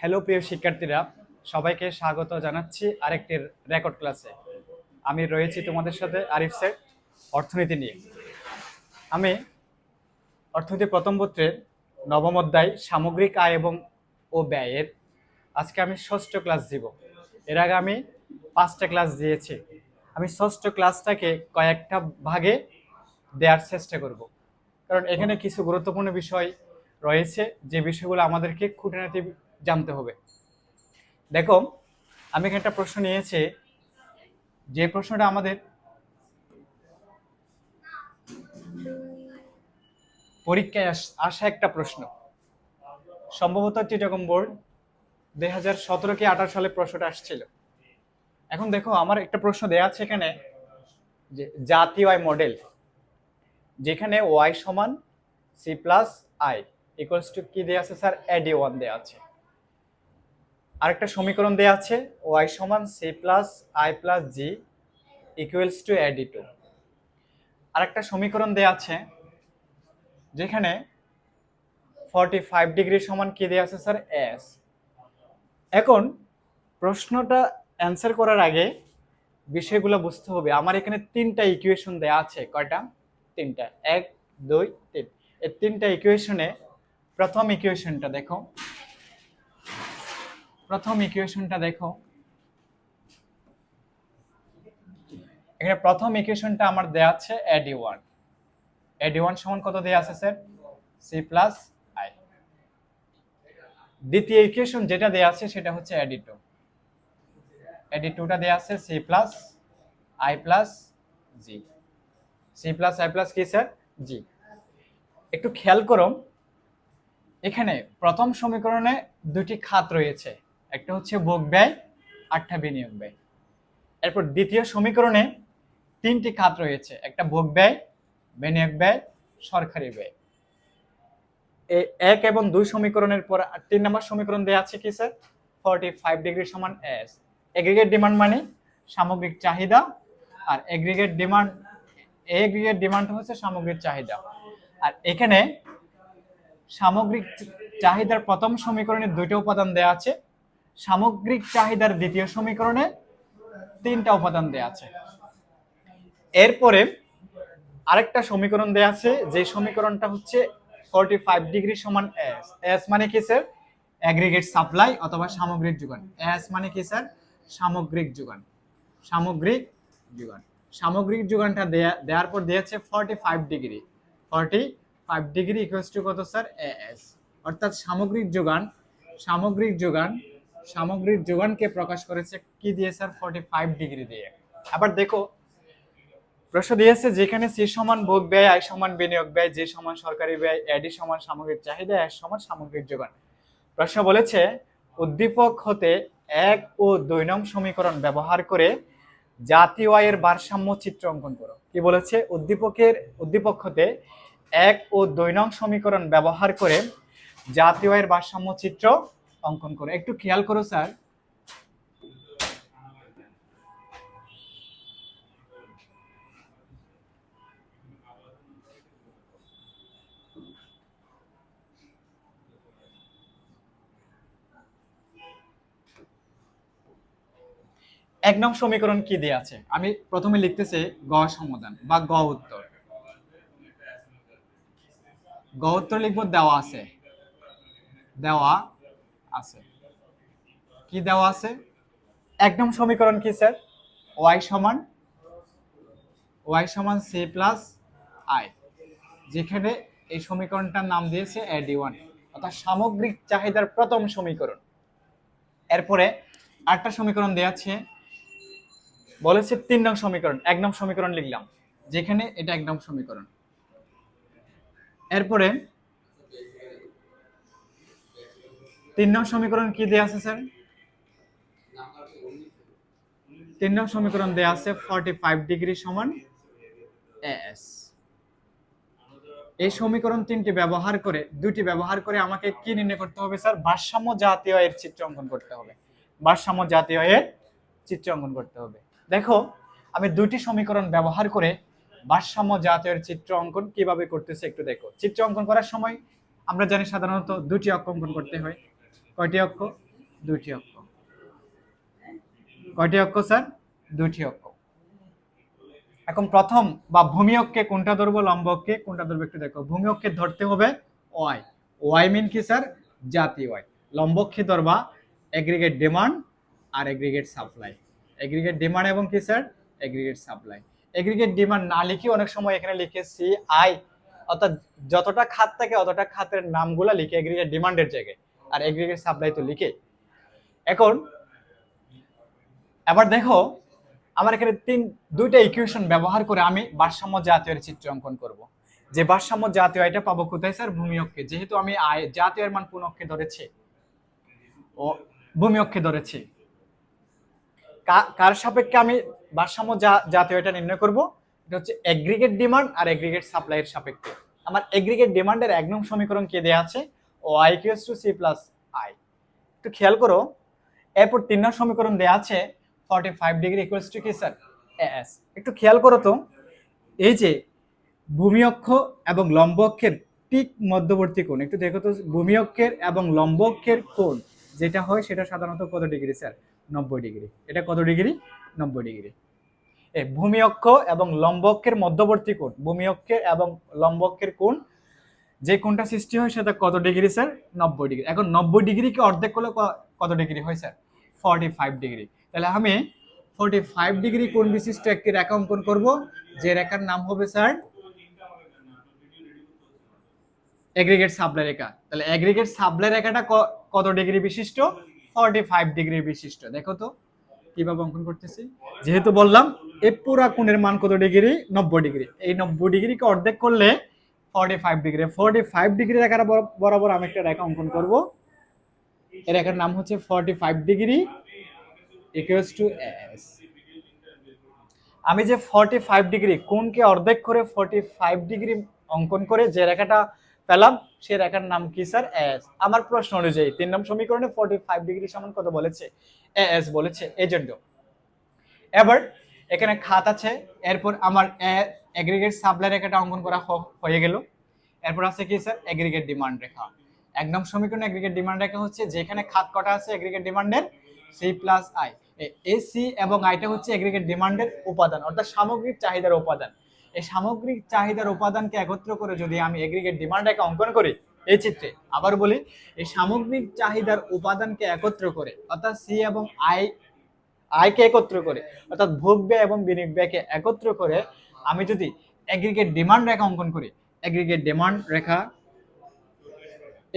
Hello প্রিয় শিক্ষার্থীরা, সবাইকে স্বাগত জানাচ্ছি আরেকটির রেকর্ড ক্লাসে। আমি রয়েছি তোমাদের সাথে আরিফ স্যার, অর্থনীতি নিয়ে। আমি অর্থনীতি প্রথম পত্রের নবম অধ্যায়, সামগ্রিক আয় এবং ও ব্যয়ের। আজকে আমি ষষ্ঠ ক্লাস দিব। এর আগে আমি পাঁচটা ক্লাস দিয়েছি। আমি ষষ্ঠ ক্লাসটাকে কয়েকটা ভাগে দেওয়ার চেষ্টা করব। কারণ এখানে কিছু গুরুত্বপূর্ণ বিষয় রয়েছে। যে বিষয়গুলো আমাদেরকে খুঁটিনাটি জানতে হবে। দেখো, আমি এখানে একটা প্রশ্ন নিয়েছি। যে প্রশ্নটা আমাদের পরীক্ষায় আস- একটা প্রশ্ন। সম্ভবত চিটাগং বোর্ড দুই হাজার সতেরো কি আঠারো সালে প্রশ্নটা আসছিল। এখন দেখো, আমার একটা প্রশ্ন দেওয়া আছে এখানে যে জাতীয় আয় মডেল, যেখানে ওয়াই সমান C plus I equals to কি দেওয়া আছে স্যার? এডি ওয়ান দেওয়া আছে। আরেকটা সমীকরণ দেওয়া আছে ওয়াই সমান C plus I plus G equals to AD two আরেকটা সমীকরণ দেওয়া আছে, যেখানে ফর্টি ফাইভ ডিগ্রি সমান কী দেওয়া আছে স্যার এস এখন প্রশ্নটা অ্যান্সার করার আগে বিষয়গুলো বুঝতে হবে। আমার এখানে তিনটা ইকুয়েশন দেওয়া আছে, কয়টা? তিনটা। এক, দুই, তিন। এই তিনটা ইকুয়েশনে প্রথম ইকুয়েশনটা দেখো। প্রথম ইকুয়েশনটা দেখো। এখানে প্রথম ইকুয়েশনটা আমার দেওয়া আছে এডি ওয়ান এডি ওয়ান সমান কত দেওয়া আছে স্যার সি প্লাস আই দ্বিতীয় ইকুয়েশন যেটা দেওয়া আছে সেটা হচ্ছে এডি টু এডি টুটা দেওয়া আছে C plus I plus G C plus I plus কি স্যার জি একটু খেয়াল করো, এখানে প্রথম সমীকরণে দুটি খাত রয়েছে। একটা হচ্ছে ভোগ ব্যয়, আটটা বিনিয়োগ ব্যয়। এরপর দ্বিতীয় সমীকরণে তিনটি খাত রয়েছে, একটা ভোগ ব্যয়, বিনিয়োগ ব্যয়, সরকারি ব্যয়। এই এক এবং দুই সমীকরণের পর তিন নম্বর সমীকরণ দেওয়া আছে কি স্যার? ফর্টি ফাইভ ডিগ্রি সমান এস এগ্রিগেট ডিমান্ড মানে সামগ্রিক চাহিদা আর এগ্রিগেট ডিমান্ড এগ্রিগেট ডিমান্ড হচ্ছে সামগ্রিক চাহিদা। আর এখানে সামগ্রিক চাহিদার প্রথম সমীকরণে দুইটা উপাদান দেওয়া আছে সামগ্রিক চাহিদার দ্বিতীয় সমীকরণে তিনটা উপাদান দেয়া আছে। এরপরে আরেকটা সমীকরণ দেয়া আছে, যে সমীকরণটা হচ্ছে ফর্টি ফাইভ ডিগ্রি সমান এস এস মানে কি স্যার অ্যাগ্রিগেট সাপ্লাই অথবা সামগ্রিক যোগান। এস মানে কি স্যার সামগ্রিক যোগান। সামগ্রিক যোগান। সামগ্রিক যোগানটা দেয়া দেওয়ার পর দিয়েছে forty five degree forty five degree equals to কত স্যার এস অর্থাৎ সামগ্রিক যোগান সামগ্রিক যোগান সামগ্রিক যোগানকে প্রকাশ করেছে কি দিয়ে, স্যার? ফর্টি ফাইভ ডিগ্রি দিয়ে। আবার দেখো, প্রশ্ন দিয়েছে যেখানে সি সমান ভোগ ব্যয়, আয় সমান বিনিয়োগ ব্যয় যে সমান সরকারি ব্যয় এডি সমান সামগ্রিক চাহিদা এস সমান সামগ্রিক যোগান। প্রশ্ন বলেছে, উদ্দীপক হতে এক ও দুই নং সমীকরণ ব্যবহার করে জাতীয় আয়ের ভারসাম্য চিত্র অঙ্কন করো। কি বলেছে? উদ্দীপকের, উদ্দীপক হতে এক ও দুই নং সমীকরণ ব্যবহার করে জাতীয় আয়ের ভারসাম্য চিত্র অঙ্কন করো। একটু খেয়াল করো, স্যার। এক নং সমীকরণ কি দেয়া আছে? আমি প্রথমে লিখতেছি গ সমাধান বা গ উত্তর। গ উত্তর লিখব দেওয়া আছে। দেওয়া আছে। কি দেওয়া আছে? এক নং সমীকরণ কি, স্যার? ওয়াই সমান ওয়াই সমান সি প্লাস আই, যেখানে এই সমীকরণটার নাম দিয়েছে এডি ওয়ান অর্থাৎ সামগ্রিক চাহিদার প্রথম সমীকরণ। এরপরে আরেকটা সমীকরণ দেওয়া আছে, বলেছে তিন নং সমীকরণ, এক সমীকরণ লিখলাম, যেখানে এটা এক সমীকরণ। এরপরে তিন নং সমীকরণ কি দেয়া আছে, স্যার? তিন নং সমীকরণ দেয়া আছে ফর্টি ফাইভ ডিগ্রি সমান এস এই সমীকরণ তিনটি ব্যবহার করে, দুটি ব্যবহার করে আমাকে কি নির্ণয় করতে হবে, স্যার? ভারসাম্য জাতীয় এর চিত্র অঙ্কন করতে হবে। ভারসাম্য জাতীয় এর চিত্র অঙ্কন করতে হবে। দেখো, আমি দুটি সমীকরণ ব্যবহার করে ভারসাম্য জাতীয় এর চিত্র অঙ্কন কীভাবে করতেছে একটু দেখো। চিত্র অঙ্কন করার সময় আমরা জানি সাধারণত দুটি অঙ্কন করতে হয়। কয়টি অক্ষ? দুইটি অক্ষ। কয়টি অক্ষ, স্যার? দুইটি অক্ষ। এখন প্রথম বা ভূমি অক্ষে কোনটা ধরবো, লম্ব অক্ষে কোনটা ধরবো একটু দেখো। ভূমি অক্ষে ধরতে হবে ওয়াই। ওয়াই মিন কি, স্যার? জাতি ওয়াই। লম্ব অক্ষে ধরবা এগ্রিগেট ডিমান্ড আর এগ্রিগেট সাপ্লাই এগ্রিগেট ডিমান্ড এবং কি, sir? Aggregate supply aggregate demand না লিখে অনেক সময় এখানে লিখেছি আই অর্থাৎ যতটা খাত থাকে অতটা খাতের নামগুলো লিখে এগ্রিগেট ডিমান্ডের জায়গায়। আর এগ্রিগেট সাপ্লাই তো লিখে এখন, এবার দেখো, আমার এখানে তিন, দুইটা ইকুয়েশন ব্যবহার করে আমি ভারসাম্য জাতীয় চিত্র অঙ্কন করব। যে ভারসাম্য জাতীয় এটা পাবো কোথায় স্যার ভূমি অক্ষে। যেহেতু আমি আয়, জাতীয় মান কোন অক্ষে ধরেছি? ও, ভূমি অক্ষে ধরেছি। কার সাপেক্ষে আমি ভারসাম্য জাতীয় এটা নির্ণয় করব? এটা হচ্ছে এগ্রিগেট ডিমান্ড আর এগ্রিগেট সাপ্লাইয়ের সাপেক্ষে। আমার এগ্রিগেট ডিমান্ডের এক নং সমীকরণ কে দেয়া আছে? Y equals to C plus I একটু খেয়াল করো, এরপর তিন নং সমীকরণ দেয়া আছে forty five degree equals to কি স্যার এস একটু খেয়াল করো তো, এই যে ভূমি অক্ষ এবং লম্ব অক্ষের ঠিক মধ্যবর্তী কোণ, একটু দেখো তো, ভূমি অক্ষের এবং লম্ব অক্ষের কোণ, যেটা হয় সেটা সাধারণত কত ডিগ্রি স্যার নব্বই ডিগ্রি এটা কত ডিগ্রি নব্বই ডিগ্রি ভূমি অক্ষ এবং লম্ব অক্ষের মধ্যবর্তী কোণ, ভূমি অক্ষের এবং লম্ব অক্ষের কোণ যে কোনটা সৃষ্টি হয় সেটা কত ডিগ্রি, স্যার? নব্বই ডিগ্রি। এখন নব্বই ডিগ্রিকে অর্ধেক করলে কত ডিগ্রি হয়, স্যার? Forty five degree. তাহলে আমি ফর্টি ফাইভ ডিগ্রি কোণ বিশিষ্ট একটি রেখা অঙ্কন করব? যে রেখার নাম হবে, স্যার এগ্রিগেট সাবলাই রেখা। তাহলে এগ্রিগেট সাবলাই রেখাটা কত ডিগ্রি বিশিষ্ট? ফর্টি ফাইভ ডিগ্রি বিশিষ্ট। দেখো তো, কীভাবে অঙ্কন করতেছি? যেহেতু বললাম, এ পুরা কোণের মান কত ডিগ্রি? নব্বই ডিগ্রি। এই নব্বই ডিগ্রিকে অর্ধেক করলে forty five degree forty five degree রেখার বর- বরাবর আমি একটা রেখা অঙ্কন করব। এই রেখার নাম হচ্ছে forty five degree equals to S আমি যে ফর্টি ফাইভ ডিগ্রি কোণকে অর্ধেক করে ফর্টি ফাইভ ডিগ্রি অঙ্কন করে যে রেখাটা পেলাম সেই রেখার নাম কি স্যার? এস আমার প্রশ্ন অনুযায়ী তিন নম্বর সমীকরণে ফর্টি ফাইভ ডিগ্রি সমান কত বলেছে? এস বলেছে এজেন্ড এবার এখানে খাত আছে, এরপর আমার এগ্রিগেট সাপ্লাই রেখাটা অঙ্কন করা হয়ে গেল। এরপর আছে কি স্যার এগ্রিগেট ডিমান্ড রেখা। একদম সমীকরণে এগ্রিগেট ডিমান্ড রেখা হচ্ছে, যেখানে খাত কটা আছে এগ্রিগেট ডিমান্ডের সি প্লাস আই এ সি এবং আইটা হচ্ছে এগ্রিগেট ডিমান্ডের উপাদান, অর্থাৎ সামগ্রিক চাহিদার উপাদান। এই সামগ্রিক চাহিদার উপাদানকে একত্র করে যদি আমি এগ্রিগেট ডিমান্ড রেখা অঙ্কন করি, এই চিত্রে আবার বলি, এই সামগ্রিক চাহিদার উপাদানকে একত্র করে, অর্থাৎ সি এবং আই আয়কে একত্র করে, অর্থাৎ ভোগ ব্যয় এবং বিনিয়োগ ব্যয়কে একত্র করে আমি যদি এগ্রিগেট ডিমান্ড রেখা অঙ্কন করি এগ্রিগেট ডিমান্ড রেখা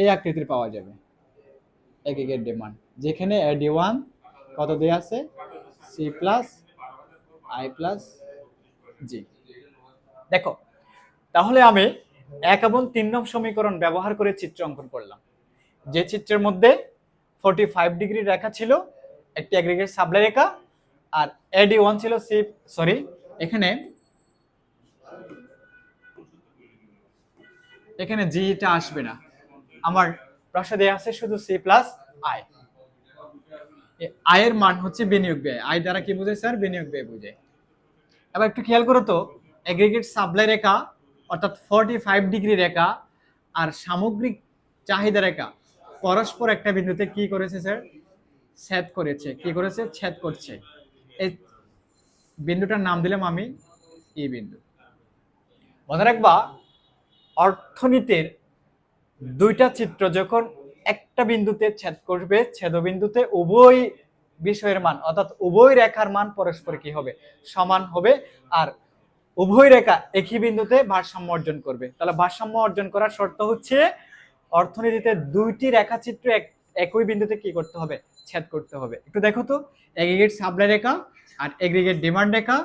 এই আকৃতির পাওয়া যাবে। এগ্রিগেট ডিমান্ড যেখানে ডি ওয়ান কত দেয়া আছে? C plus I plus G দেখো, তাহলে আমি এক এবং তিন নং সমীকরণ ব্যবহার করে চিত্র অঙ্কন করলাম। যে চিত্রের মধ্যে ফোর্টি ফাইভ ডিগ্রি রেখা ছিল একটি অ্যাগ্রিগেট সাপ্লাই রেখা আর এডি ওয়ান ছিল সি সরি এখানে এখানে জিটা আসবে না। আমার দেওয়া আছে শুধু সি প্লাস আই আয়ের মান হচ্ছে বিনিয়োগ ব্যয়। আয় দ্বারা কি বোঝায় স্যার বিনিয়োগ ব্যয় বোঝায়। এবার একটু খেয়াল করো তো এগ্রিগেট সাপ্লাই রেখা অর্থাৎ ফর্টি ফাইভ ডিগ্রি রেখা আর সামগ্রিক চাহিদা রেখা, পরস্পর একটা বিন্দুতে কি করেছে স্যার ছেদ করেছে। কি করেছে? ছেদ করছে। এই বিন্দুটার নাম দিলাম আমি ই বিন্দু। মনে রাখবা, অর্থনীতির দুইটা চিত্র যখন একটা বিন্দুতে ছেদ করবে, ছেদবিন্দুতে উভয় বিষয়ের মান, অর্থাৎ উভয় রেখার মান পরস্পর কি হবে? সমান হবে আর উভয় রেখা একই বিন্দুতে ভারসাম্য অর্জন করবে। তাহলে ভারসাম্য অর্জন করার শর্ত হচ্ছে অর্থনীতিতে দুইটি রেখাচিত্র এক, একই বিন্দুতে কি করতে হবে? ছেদ করতে হবে। একটু দেখো তো এগ্রিগেট সাপ্লাই রেখা আর এগ্রিগেট ডিমান্ড রেখা,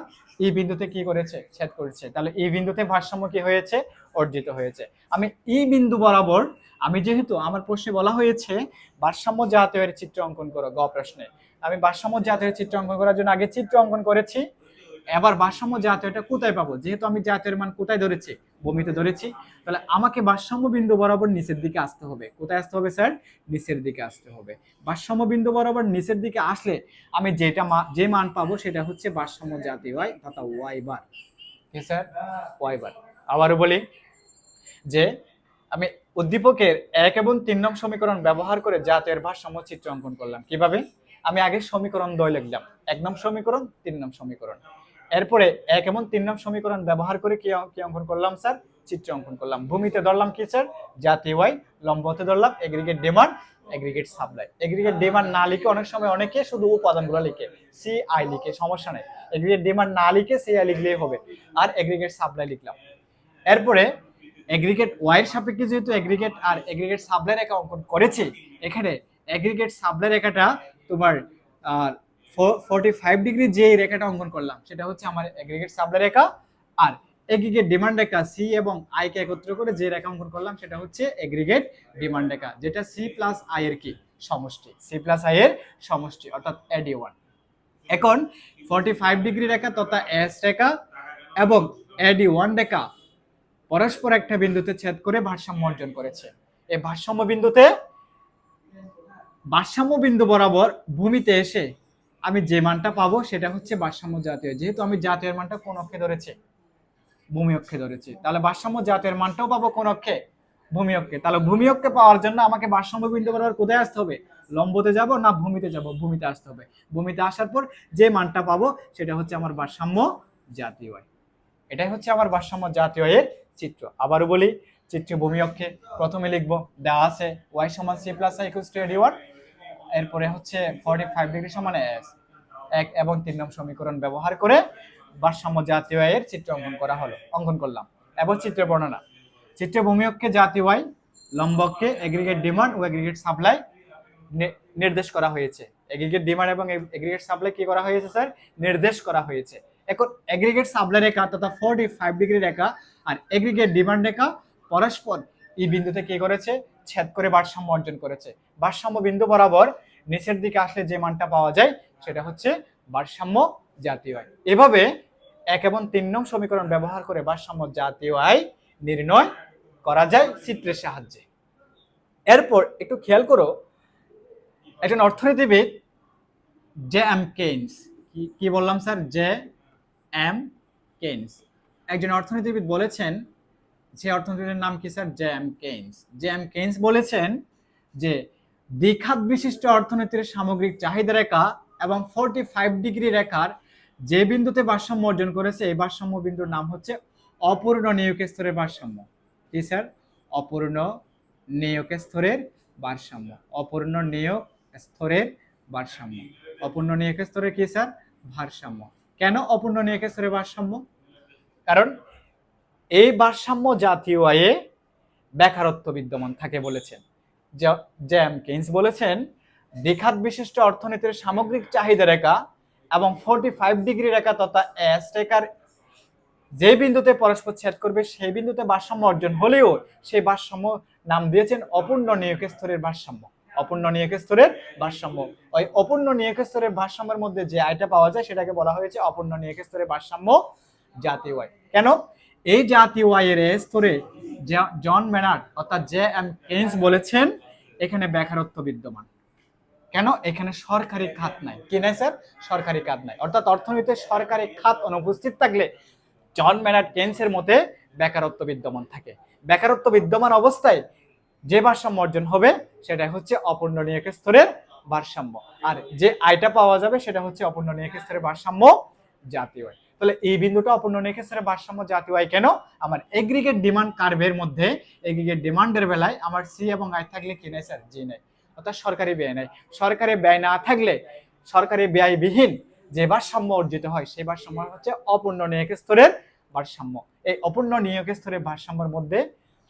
এই বিন্দুতে কি করেছে? ছেদ করেছে। তাহলে এই বিন্দুতে ভারসাম্য কি হয়েছে? অর্জিত হয়েছে। আমি এই বিন্দু বরাবর, আমি যেহেতু, আমার প্রশ্নে বলা হয়েছে, ভারসাম্য জাতীয়ের চিত্র অঙ্কন করো, গ প্রশ্নে। আমি ভারসাম্য জাতীয় চিত্র অঙ্কন করার জন্য আগে চিত্র অঙ্কন করেছি। এবার ভারসাম্য জাতীয়টা কোথায় পাবো? যেহেতু আমি জাতীয়ের মান কোথায় ধরেছি? বমিতে ধরেছি, তাহলে আমাকে ভারসাম্য বিন্দু বরাবর নিচের দিকে আসতে হবে। কোথায় আসতে হবে স্যার? নিচের দিকে আসতে হবে। ভারসাম্য বিন্দু বরাবর নিচের দিকে আসলে আমি যেটা যে মান পাবো সেটা হচ্ছে ভারসাম্য জাতীয় ওয়াই তথা Y bar. Sir? Y bar. আবারও বলি যে আমি উদ্দীপকের এক এবং তিন নং সমীকরণ ব্যবহার করে জাতীয় ভারসাম্য চিত্র অঙ্কন করলাম। কীভাবে? আমি আগে সমীকরণ দয় লিখলাম। এক নং সমীকরণ, তিন নং সমীকরণ। এরপরে এক এবং তিন নং সমীকরণ ব্যবহার করে কি কি অঙ্কন করলাম, স্যার? চিত্র অঙ্কন করলাম। ভূমিতে ধরলাম কি, স্যার? জাতীয় ওয়াই লম্বতে ধরলাম aggregate demand aggregate supply aggregate demand না লিখে অনেক সময় অনেকে শুধু উপাদানগুলো লিখে সি আই লিখে, সমস্যা নেই। এগ্রিগেট ডিমান্ড না লিখে সি আই লিখলেই হবে। আর এগ্রিগেট সাপ্লাই লিখলাম। এরপরে এগ্রিগেট ওয়াইয়ের সাপেক্ষে যেহেতু এগ্রিগেট আর এগ্রিগেট সাপ্লাই রেখা অঙ্কন করেছি, এখানে এগ্রিগেট সাপ্লাই রেখাটা তোমার ফোর্টি ফাইভ ডিগ্রি যে রেখাটা অঙ্কন করলাম, সেটা হচ্ছে আমার এগ্রিগেট সাপ্লাই রেখা আর এগ্রিগেট ডিমান্ড রেখা সি এবং আই কে একত্র করে যে রেখা অঙ্কন করলাম, সেটা হচ্ছে এগ্রিগেট ডিমান্ড রেখা, যেটা সি প্লাস আই এর কি? সমষ্টি। সি প্লাস আই এর সমষ্টি, অর্থাৎ এডি ওয়ান এখন ফর্টি ফাইভ ডিগ্রি রেখা তথা এস রেখা এবং এডি ওয়ান রেখা পরস্পর একটা বিন্দুতে ছেদ করে ভারসাম্য অর্জন করেছে। এই ভারসাম্য বিন্দুতে ভারসাম্য বিন্দু বরাবর ভূমিতে এসে আমি যে মানটা পাবো সেটা হচ্ছে ভারসাম্য জাতীয়। যেহেতু আমি জাতীয় মানটা কোন অক্ষে ধরেছি? ভূমি অক্ষে ধরেছি। তাহলে ভারসাম্য জাতীয় মানটাও পাবো কোন অক্ষে? ভূমি অক্ষে। তাহলে ভূমি অক্ষে পাওয়ার জন্য আমাকে ভারসাম্য বিন্দু বরাবর কোথায় আসতে হবে? লম্বতে যাব না ভূমিতে যাব? ভূমিতে আসতে হবে। ভূমিতে আসার পর যে মানটা পাবো সেটা হচ্ছে আমার ভারসাম্য জাতীয় আয়। এটাই হচ্ছে আমার ভারসাম্য জাতীয় এর চিত্র। আবারও বলি, চিত্র ভূমি অক্ষে। প্রথমে লিখব, দেওয়া আছে ওয়াই সমান C plus I equals to এরপরে হচ্ছে ফর্টি ফাইভ ডিগ্রি সমান এস এক এবং তিন নং সমীকরণ ব্যবহার করে ভারসাম্য জাতীয় আয়ের চিত্র অঙ্কন করা হলো, অঙ্কন করলাম। এবং চিত্র বর্ণনা, চিত্রে ভূমি অক্ষে জাতীয় আয় লম্বককে এগ্রিগেট ডিমান্ড ও এগ্রিগেট সাপ্লাই নির্দেশ করা হয়েছে। এগ্রিগেট ডিমান্ড এবং এগ্রিগেট সাপ্লাই কি করা হয়েছে, স্যার? নির্দেশ করা হয়েছে। এখন এগ্রিগেট সাপ্লাই রেখা তথা ফোর্টি ফাইভ ডিগ্রি রেখা আর এগ্রিগেট ডিমান্ড রেখা পরস্পর এই বিন্দুতে কি করেছে? ছেদ করে ভারসাম্য অর্জন করেছে। ভারসাম্য বিন্দু বরাবর নিচের দিকে আসলে যে মানটা পাওয়া যায়, সেটা হচ্ছে ভারসাম্য জাতীয় আয়। এভাবে এক এবং তিন নং সমীকরণ ব্যবহার করে ভারসাম্য জাতীয় আয় নির্ণয় করা যায় চিত্রের সাহায্যে। এরপর একটু খেয়াল করো, একজন অর্থনীতিবিদ, জে এম কেইনস। কি বললাম স্যার? J M Keynes. একজন অর্থনীতিবিদ বলেছেন যে অর্থনীতিবিদের নাম কি, sir? J M Keynes. J M Keynes বলেছেন যে দ্বিখাত বিশিষ্ট অর্থনীতির সামগ্রিক চাহিদা রেখা এবং ফোর্টি ফাইভ ডিগ্রি রেখার যে বিন্দুতে ভারসাম্য অর্জন করেছে, এই ভারসাম্য বিন্দুর নাম হচ্ছে অপূর্ণ নিয়োগ স্তরের ভারসাম্য। কি, স্যার? অপূর্ণ নিয়োগ স্তরের ভারসাম্য। অপূর্ণ নিয়োগ স্তরের ভারসাম্য। অপূর্ণ নিয়োগ স্তরের কি, স্যার? ভারসাম্য। কেন অপূর্ণ নিয়োগ স্তরের ভারসাম্য? কারণ এই ভারসাম্য জাতীয় আয়ে বেকারত্ব বিদ্যমান থাকে বলেছেন। জ্যাম কেইন্স বলেছেন দ্বিখাত বিশিষ্ট অর্থনীতির সামগ্রিক চাহিদা রেখা এবং ফোর্টি ফাইভ ডিগ্রি রেখা তথা এস রেখার যে বিন্দুতে পরস্পর ছেদ করবে, সেই বিন্দুতে ভারসাম্য অর্জন হলেও সেই ভারসাম্য নাম দিয়েছেন অপূর্ণ নিয়োগ স্তরের ভারসাম্য। অপূর্ণ নিয়োগ স্তরের ভারসাম্য। ওই অপূর্ণ নিয়োগ স্তরের ভারসাম্যের মধ্যে যে আয়টা পাওয়া যায়, সেটাকে বলা হয়েছে অপূর্ণ নিয়োগ স্তরের ভারসাম্য জাতীয় আয় কেন? এই জাতীয় আয়ের স্তরে জন ম্যানার্ড অর্থাৎ জে এম কেন্স বলেছেন, এখানে বেকারত্ব বিদ্যমান। কেন? এখানে সরকারি খাত নাই। কি নাই, স্যার? সরকারি খাত নাই। অর্থাৎ অর্থনীতিতে সরকারি খাত অনুপস্থিত থাকলে জন ম্যানার্ড কেইন্সের মতে বেকারত্ব বিদ্যমান থাকে। বেকারত্ব বিদ্যমান অবস্থায় যে ভারসাম্য অর্জন হবে সেটা হচ্ছে অপূর্ণ নিয়োগ স্তরের ভারসাম্য। আর যে আয়টা পাওয়া যাবে, সেটা হচ্ছে অপূর্ণ নিয়োগ স্তরের ভারসাম্য জাতীয় আয়। তাহলে এই বিন্দুটা অপূর্ণ নিয়োগ স্তরের ভারসাম্য জাতীয় আয় কেন? আমার এগ্রিগেট ডিমান্ড কার্ভের মধ্যে এগ্রিগেট ডিমান্ডের বেলায় আমার সি এবং আই থাকলে কি নাই স্যার জি নাই। অর্থাৎ সরকারি ব্যয় নাই। সরকারি ব্যয় না থাকলে সরকারি ব্যয়বিহীন যে ভারসাম্য অর্জিত হয়, সেই ভারসাম্য হচ্ছে অপূর্ণ নিয়োগ স্তরের ভারসাম্য। এই অপূর্ণ নিয়োগ স্তরের ভারসাম্যের মধ্যে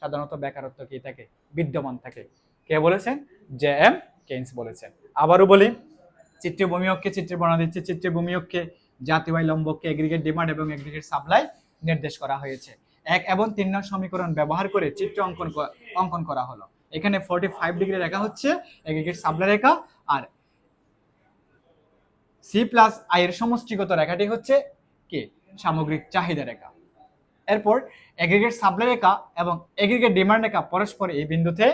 সাধারণত বেকারত্ব কি থাকে? বিদ্যমান থাকে। কে বলেছেন? জে এম কেইন্স বলেছেন। আবারও বলি চিত্রে ভূমিয়ককে চিত্রে বর্ণনা দিচ্ছে চিত্রে ভূমিয়ককে জাতীয় লম্বককে এগ্রিগেট ডিমান্ড এবং এগ্রিগেট সাপ্লাই নির্দেশ করা হয়েছে। এক এবং তিন নং সমীকরণ ব্যবহার করে চিত্র অঙ্কন অঙ্কন করা হলো। এখানে ফোর্টি ফাইভ ডিগ্রি রেখা হচ্ছে এগ্রিগেট সাপ্লাই রেখা, আর সি প্লাস আই এর সমষ্টিগত রেখাটি হচ্ছে কি? সামগ্রিক চাহিদা রেখা। এরপর এগ্রিগেট সাপ্লাই রেখা এবং এগ্রিগেট ডিমান্ড রেখা পরস্পর এই বিন্দুতে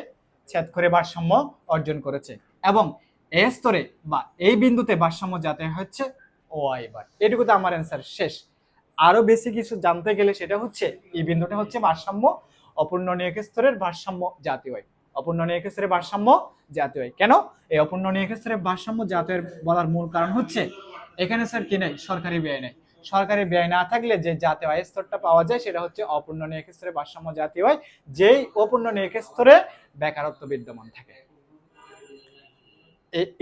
ছেদ করে ভারসাম্য অর্জন করেছে এবং এই স্তরে বা এই বিন্দুতে ভারসাম্য যাতে হচ্ছে ও আই বার। এটুকুতে আমার অ্যান্সার শেষ। আরও বেশি কিছু জানতে গেলে সেটা হচ্ছে, এই বিন্দুটা হচ্ছে ভারসাম্য অপূর্ণনীয়ক স্তরের ভারসাম্য জাতি হয় অপূর্ণনীয়ক স্তরের ভারসাম্য জাতি হয় কেন? এই অপূর্ণনীয়ক স্তরের ভারসাম্য জাতীয় বলার মূল কারণ হচ্ছে, এখানে স্যার কি নেই? সরকারি ব্যয় নেই। সরকারি ব্যয় না থাকলে যে জাতীয় আয় স্তরটা পাওয়া যায়, সেটা হচ্ছে অপূর্ণনীয়ক স্তরে ভারসাম্য জাতি হয় যেই অপূর্ণনীয়ক স্তরে বেকারত্ব বিদ্যমান থাকে।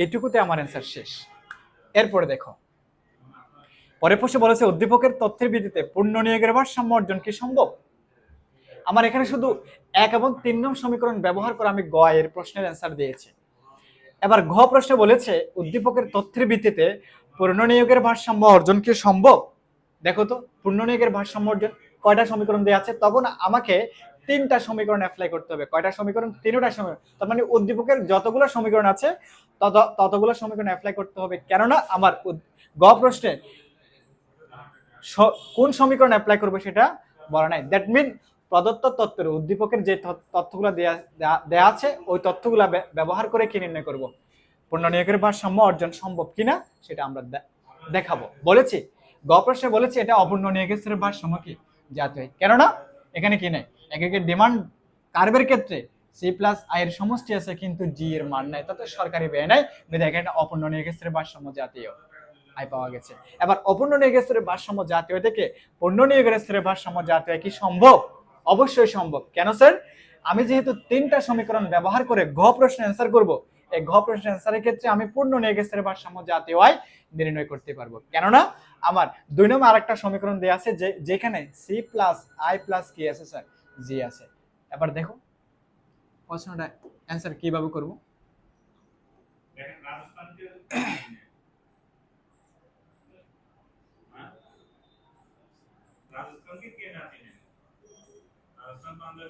এটুকুতে আমার অ্যান্সার শেষ। এরপরে দেখো পরে প্রশ্ন বলেছে, উদ্দীপকের তথ্যের ভিত্তিতে পূর্ণ নিয়োগের ভারসাম্য অর্জন কি সম্ভব? আমার এখানে শুধু এক এবং তিন নং সমীকরণ ব্যবহার করে আমি গ এর প্রশ্নের অ্যান্সার দিয়েছি। এবার ঘ প্রশ্নে বলেছে, উদ্দীপকের তথ্যের ভিত্তিতে পূর্ণ নিয়োগের ভারসাম্য অর্জন কি সম্ভব? দেখো তো, পূর্ণ নিয়োগের ভারসাম্য অর্জন, কয়টা সমীকরণ দেওয়া আছে? তখন আমাকে তিনটা সমীকরণ অ্যাপ্লাই করতে হবে। কয়টা সমীকরণ? তিনটা সমীকরণ। তার মানে উদ্দীপকের যতগুলো সমীকরণ আছে, তত, ততগুলো সমীকরণ অ্যাপ্লাই করতে হবে। কেননা আমার গ প্রশ্নে কোন সমীকরণ অ্যাপ্লাই করবে সেটা বলা নাই। দ্যাট মিন প্রদত্ত তত্ত্বের উদ্দীপকের যে তথ্য- তথ্যগুলো দেয়া আছে, ওই তথ্যগুলো ব্যবহার করে কি নির্ণয় করব? পূর্ণ নিয়োগের ভারসাম্য অর্জন সম্ভব কিনা সেটা আমরা দেখাবো। বলেছি, গ প্রশ্নে বলেছি, এটা অপূর্ণ নিয়োগের ভারসাম্য কি? জাতীয় কেননা, এখানে কি নেই? একে ডিমান্ড কার্ভের ক্ষেত্রে সি প্লাস আয়ের সমষ্টি আছে, কিন্তু জি এর মান নাই, তত সরকারি ব্যয় নাই। এটা অপূর্ণ নিয়োগের ভারসাম্য জাতীয়। আয় পাওয়া গেছে। এবার অপূর্ণ নিয়োগের স্তরের ভারসাম্য জাতীয় থেকে পূর্ণ নিয়োগের স্তরের ভারসাম্য জাতীয় কি সম্ভব? অবশ্যই সম্ভব। কেন, স্যার? আমি যেহেতু তিনটা সমীকরণ ব্যবহার করে ঘ প্রশ্ন অ্যান্সার করব। এই ঘ প্রশ্ন অ্যান্সারের ক্ষেত্রে আমি পূর্ণ নিয়োগের স্তরের ভারসাম্য জাতীয় আয় নির্ণয় করতে পারব। কেননা, আমার দুই নম্বর আরেকটা সমীকরণ দেওয়া আছে যে যেখানে সি প্লাস আই প্লাস কি আছে, স্যার। জি আছে। এবার দেখো, প্রশ্নটা অ্যান্সার কীভাবে করব?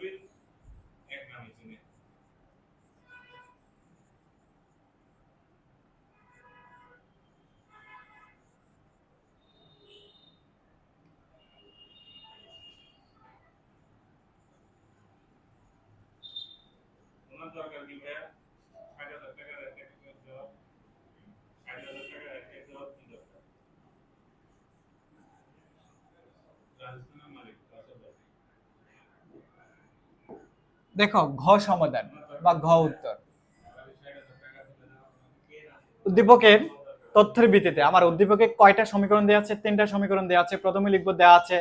9 দেখো, ঘ সমাধান বা ঘ উত্তর। উদ্দীপকের তথ্যের ভিত্তিতে, আমার উদ্দীপকে কয়টা সমীকরণ দেওয়া আছে? তিনটা সমীকরণ দেওয়া আছে, প্রথমে লিখব দেওয়া আছে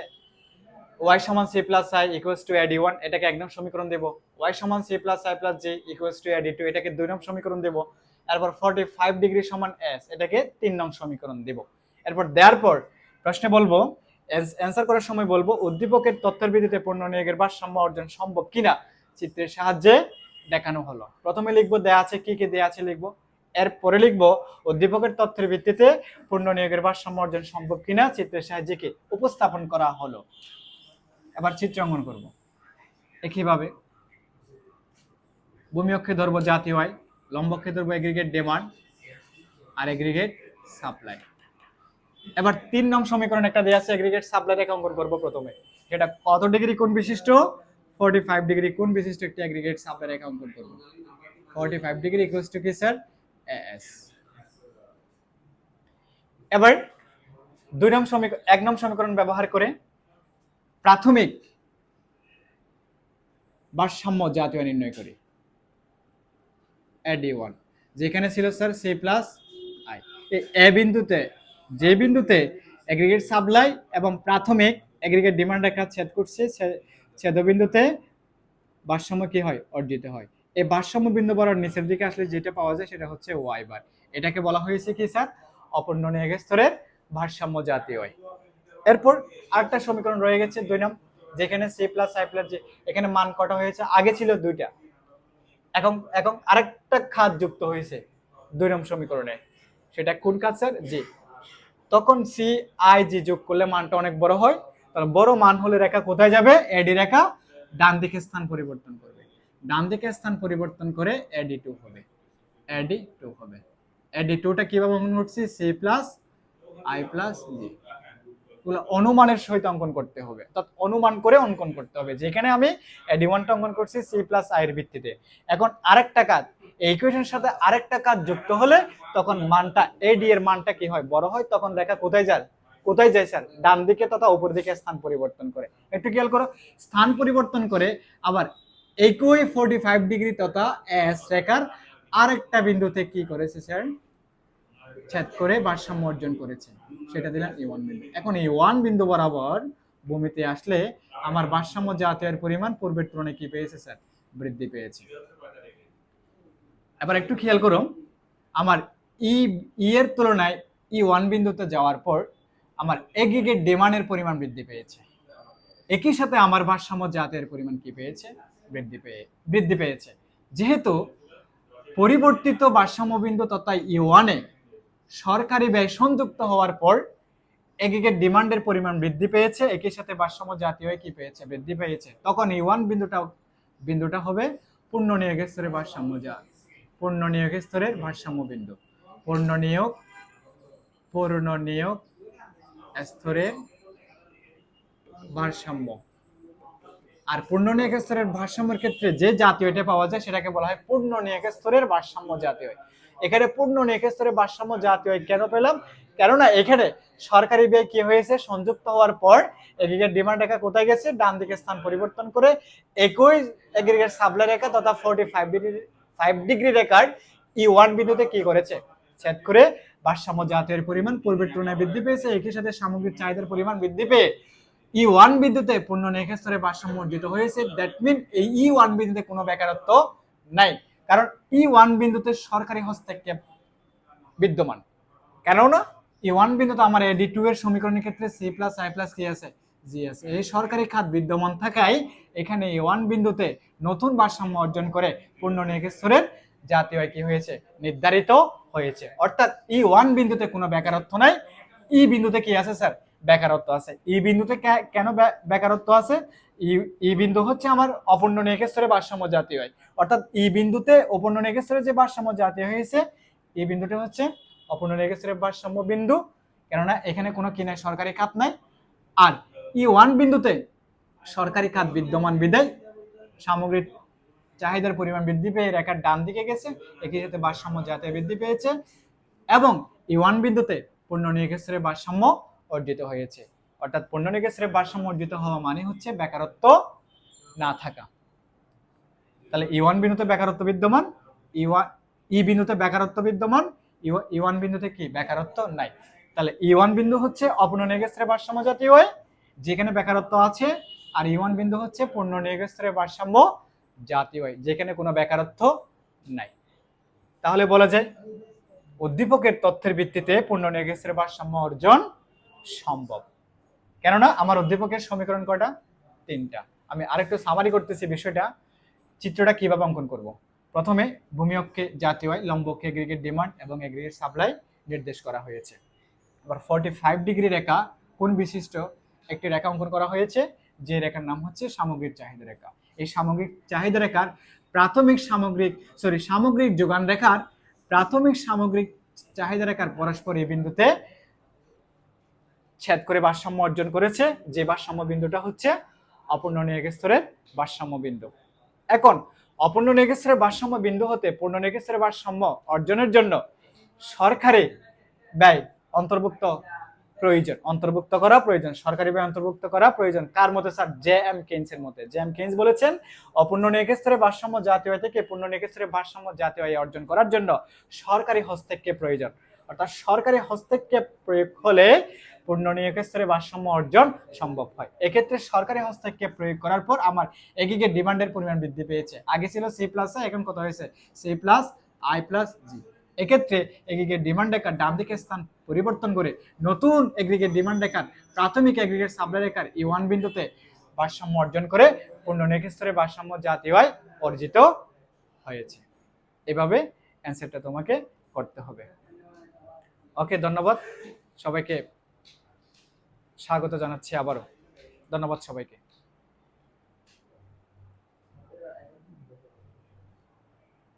ওয়াই সমান C plus I equals to AD one এটাকে এক নং সমীকরণ দেবো। ওয়াই সমান C plus I plus G equals to AD two এটাকে দুই নং সমীকরণ দেবো। এরপর ফর্টি ফাইভ ডিগ্রি সমান এস এটাকে তিন নং সমীকরণ দেব। এরপর দেওয়ার পর প্রশ্নে বলব অ্যান্সার করার সময় বলব, উদ্দীপকের তথ্যের ভিত্তিতে পূর্ণ নিয়োগের ভারসাম্য অর্জন সম্ভব কিনা? চিত্রের সাহায্যে দেখানো হলো। প্রথমে লিখব, দেয়া আছে, কি কি দেয়া আছে লিখব। এরপরে লিখব, উদ্দীপকের তথ্যের ভিত্তিতে পূর্ণ নিয়োগের ভারসাম্য অর্জন সম্ভব কিনা, চিত্রের সাহায্যে কি উপস্থাপন করা হলো। এবার চিত্র অঙ্কন করব। একইভাবে, ভূমি অক্ষে ধরবো জাতীয় আয়, লম্ব অক্ষে ধরবো এগ্রিগেট ডিমান্ড আর এগ্রিগেট সাপ্লাই এবার তিন নং সমীকরণ একটা দেওয়া আছে এগ্রিগেট সাপ্লাই রেখা অঙ্কন করব প্রথমে। সেটা কত ডিগ্রি কোন বিশিষ্ট? ফোর্টি ফাইভ ডিগ্রি কোণ বিশিষ্ট একটি সাপ্লাই রেখা অঙ্কন করব? Forty five degree equals to কি স্যার এস এবার দুই নং সমীকরণ এক নং সমীকরণ ব্যবহার করে প্রাথমিক ভারসাম্য জাতীয় নির্ণয় করি। এডি ওয়ান যেখানে ছিল স্যার সি প্লাস আই এ বিন্দুতে, যে বিন্দুতে এগ্রিগেট সাপ্লাই এবং প্রাথমিক এগ্রিগেট ডিমান্ড রেখা ছেদ করছে ছেদবিন্দুতে ভারসাম্য কি হয়? অর্জিত হয়। এই ভারসাম্য বিন্দু বরাবর নিচের দিকে আসলে যেটা পাওয়া যায় সেটা হচ্ছে ওয়াই বার এটাকে বলা হয়েছে কি স্যার? অপূর্ণ নিয়োগ স্তরের ভারসাম্য জাতীয় এরপর আরেকটা সমীকরণ রয়ে গেছে দুই নাম যেখানে সি প্লাস আই প্লাস যে এখানে মান কটা হয়েছে? আগে ছিল দুইটা। এখন এখন আরেকটা খাত যুক্ত হয়েছে দুই নম্বর সমীকরণে। সেটা কোন কাজ স্যার? জি তখন সি আই জি যোগ করলে মানটা অনেক বড় হয়। তাহলে বড় মান হলে রেখা কোথায় যাবে? এডি রেখা ডান দিকে স্থান পরিবর্তন করবে। ডান দিকে স্থান পরিবর্তন করে এডি টু হবে। এডি টু হবে। এডি টুটা কীভাবে অঙ্কন করছি? C plus I plus G অনুমানের সহিত অঙ্কন করতে হবে। অর্থাৎ অনুমান করে অঙ্কন করতে হবে। যেখানে আমি এডি ওয়ানটা অঙ্কন করছি সি প্লাস আই এর ভিত্তিতে। এখন আরেকটা কাজ। এই ইকুয়েশনের সাথে আরেকটা কাজ যুক্ত হলে তখন মানটা এডি এর মানটা কি হয়? বড় হয়, তখন রেখা কোথায় যায়? কোথায় স্যার? ডান দিকে তথা উপর দিকে স্থান পরিবর্তন করে। একটু খেয়াল করো, স্থান পরিবর্তন করে আবার একই ফোর্টি ফাইভ ডিগ্রি তথা এস রেখার আরেকটা বিন্দুতে কি করেছে স্যার? ছেদ করে ভারসাম্য অর্জন করেছে। সেটা দিলাম এই ওয়ান বিন্দু। এখন এই ওয়ান বিন্দু বরাবর ভূমিতে আসলে আমার ভারসাম্য জাতীয়ের পরিমাণ পূর্বের তুলনায় কি পেয়েছে স্যার? বৃদ্ধি পেয়েছে। এবার একটু খেয়াল করো আমার ই ই এর তুলনায় ই ওয়ান বিন্দুতে যাওয়ার পর আমার এগ্রিগেট ডিমান্ডের পরিমাণ বৃদ্ধি পেয়েছে। একই সাথে আমার ভারসাম্য জাতের পরিমাণ কি পেয়েছে? বৃদ্ধি পেয়ে বৃদ্ধি পেয়েছে। যেহেতু পরিবর্তিত ভারসাম্য বিন্দু তথা ই ওয়ানে সরকারি ব্যয় সংযুক্ত হওয়ার পর এগ্রিগেট ডিমান্ডের পরিমাণ বৃদ্ধি পেয়েছে, একই সাথে ভারসাম্য জাতীয় কি পেয়েছে? বৃদ্ধি পেয়েছে। তখন ই ওয়ান বিন্দুটা বিন্দুটা হবে পূর্ণ নিয়োগের স্তরের ভারসাম্য জাত। পূর্ণ নিয়োগের স্তরের ভারসাম্য বিন্দু। পূর্ণ নিয়োগ পূর্ণ নিয়োগ স্তরের ভারসাম্য। আর পূর্ণ নিয়োগ স্তরের ভারসাম্যের ক্ষেত্রে যে জাতীয়টা পাওয়া যায়, সেটাকে বলা হয় পূর্ণ নিয়োগ স্তরের ভারসাম্য জাতীয়। এখানে পূর্ণ নিয়োগ স্তরের ভারসাম্য জাতীয় কেন পেলাম? কেননা এখানে সরকারি ব্যয় কি হয়েছে? সংযুক্ত হওয়ার পর এগ্রিগেট ডিমান্ড রেখা কোথায় গেছে? ডান দিকে স্থান পরিবর্তন করে একই এগ্রিগেট সাপ্লাই রেখা তথা forty five degree five degree রেখার ই ওয়ান বিন্দুতে কি করেছে? ছেদ করে ভারসাম্য জাতীয়ের পরিমাণ, পূর্বের তুলনায় বৃদ্ধি পেয়েছে। একই সাথে সামগ্রিক চাহিদার পরিমাণ বৃদ্ধি পেয়ে ই ওয়ান বিদ্যুতে পূর্ণ নেক্ষেত্রে ভারসাম্য অর্জিত হয়েছে। দ্যাট মিন এই ই ওয়ান বিন্দুতে কোনো বেকারত্ব নাই। কারণ ই ওয়ান বিন্দুতে সরকারি হস্তক্ষেপ বিদ্যমান। কেননা ই ওয়ান বিন্দুতে আমার এডি টু এর সমীকরণের ক্ষেত্রে সি প্লাস আই প্লাস কি আছে জি আছে। এই সরকারি খাত বিদ্যমান থাকায় এখানে ই ওয়ান বিন্দুতে নতুন ভারসাম্য অর্জন করে পূর্ণ নির্গেশ্বরের জাতীয় কি হয়েছে। নির্ধারিত হয়েছে। অর্থাৎ ই ওয়ান বিন্দুতে কোনো বেকারত্ব নাই। ই বিন্দুতে কি আছে স্যার বেকারত্ব আছে। ই বিন্দুতে কেন বেকারত্ব আছে? ই ই বিন্দু হচ্ছে আমার অপূর্ণ নির্গেশ্বরে ভারসাম্য জাতীয় হয়। অর্থাৎ ই বিন্দুতে অপূর্ণ নির্গেশ্বরে যে ভারসাম্য জাতীয় হয়েছে এই বিন্দুটি হচ্ছে অপূর্ণ নির্গেশ্বরের ভারসাম্য বিন্দু। কেননা এখানে কোনো কি নাই? সরকারি খাত নাই। আর ই ওয়ান বিন্দুতে সরকারি খাত বিদ্যমান বিদায়। সামগ্রিক চাহিদার পরিমাণ বৃদ্ধি পেয়ে রেখার ডান দিকে গেছে, একই সাথে ভারসাম্য জাতীয় বৃদ্ধি পেয়েছে এবং ই ওয়ান বিন্দুতে পূর্ণ নির্গেশ্বরের ভারসাম্য অর্জিত হয়েছে। অর্থাৎ পূর্ণ নির্গেশ্বরের ভারসাম্য অর্জিত হওয়া মানে হচ্ছে বেকারত্ব না থাকা। তাহলে ই ওয়ান বিন্দুতে বেকারত্ব বিদ্যমান ই বিন্দুতে বেকারত্ব বিদ্যমান ই ওয়ান বিন্দুতে কি? বেকারত্ব নাই। তাহলে ই ওয়ান বিন্দু হচ্ছে অপূর্ণ নির্গেশ্বরের ভারসাম্য জাতীয় যেখানে বেকারত্ব আছে, আর ই ওয়ান বিন্দু হচ্ছে পূর্ণ নির্গেশ্বরের ভারসাম্য জাতীয় যেখানে কোনো বেকারত্ব নাই। তাহলে বলা যায়, উদ্দীপকের তথ্যের ভিত্তিতে পূর্ণ নির্গেশ্বরের ভারসাম্য অর্জন সম্ভব। কেননা আমার উদ্দীপকের সমীকরণ কয়টা? তিনটা। আমি আরেকটু সামারি করতেছি বিষয়টা, চিত্রটা কীভাবে অঙ্কন করব? প্রথমে ভূমি অক্ষে জাতীয় হয় লম্ব অক্ষে এগ্রিগেট ডিমান্ড এবং এগ্রিগেট সাপ্লাই নির্দেশ করা হয়েছে। এবার ফর্টি ফাইভ ডিগ্রি রেখা কোন বিশিষ্ট একটি রেখা অঙ্কন করা হয়েছে? যে রেখার নাম হচ্ছে সামগ্রিক চাহিদা রেখা। এই সামগ্রিক চাহিদা রেখার প্রাথমিক সামগ্রিক সরি সামগ্রিক যোগান রেখার প্রাথমিক সামগ্রিক চাহিদা রেখার পরস্পর এই বিন্দুতে ছেদ করে ভারসাম্য অর্জন করেছে। যে ভারসাম্য বিন্দুটা হচ্ছে অপূর্ণ নির্গেশ্বরের ভারসাম্য বিন্দু। এখন, অপূর্ণ নির্গেশ্বরের ভারসাম্য বিন্দু হতে পূর্ণ নির্গেশ্বরের ভারসাম্য অর্জনের জন্য সরকারি ব্যয় অন্তর্ভুক্ত প্রয়োজন, অন্তর্ভুক্ত করা প্রয়োজন সরকারি ব্যয় অন্তর্ভুক্ত করা প্রয়োজন। কার মতে, স্যার? জে এম কেন্সের মতে। জে এম কেন্স বলেছেন, অপূর্ণ নির্গেশ্বরের ভারসাম্য জাতীয় থেকে পূর্ণ নির্গেশ্বরের ভারসাম্য জাতীয় আয় অর্জন করার জন্য সরকারি হস্তক্ষেপ প্রয়োজন। অর্থাৎ সরকারি হস্তক্ষেপ প্রয়োগ হলে পূর্ণ নিয়োগের ভারসাম্য অর্জন সম্ভব হয়। এক্ষেত্রে সরকারি হস্তক্ষেপ প্রয়োগ করার পর আমার এগিগে ডিমান্ডের পরিমাণ বৃদ্ধি পেয়েছে। আগে ছিল সি প্লাস, এখন কত হয়েছে? C plus, I plus, G. এক্ষেত্রে এগ্রিগেট ডিমান্ড রেখার ডান দিকের স্থান পরিবর্তন করে নতুন এগ্রিগেট ডিমান্ড রেখার, প্রাথমিক এগ্রিগেট সাপ্লাই রেখার ই ওয়ান বিন্দুতে ভারসাম্য অর্জন করে পূর্ণ নির্গেশ্বরের ভারসাম্য জাতীয় অর্জিত হয়েছে। এভাবে অ্যান্সারটা তোমাকে করতে হবে। ওকে ধন্যবাদ সবাইকে। স্বাগত জানাচ্ছি আবারও। ধন্যবাদ সবাইকে।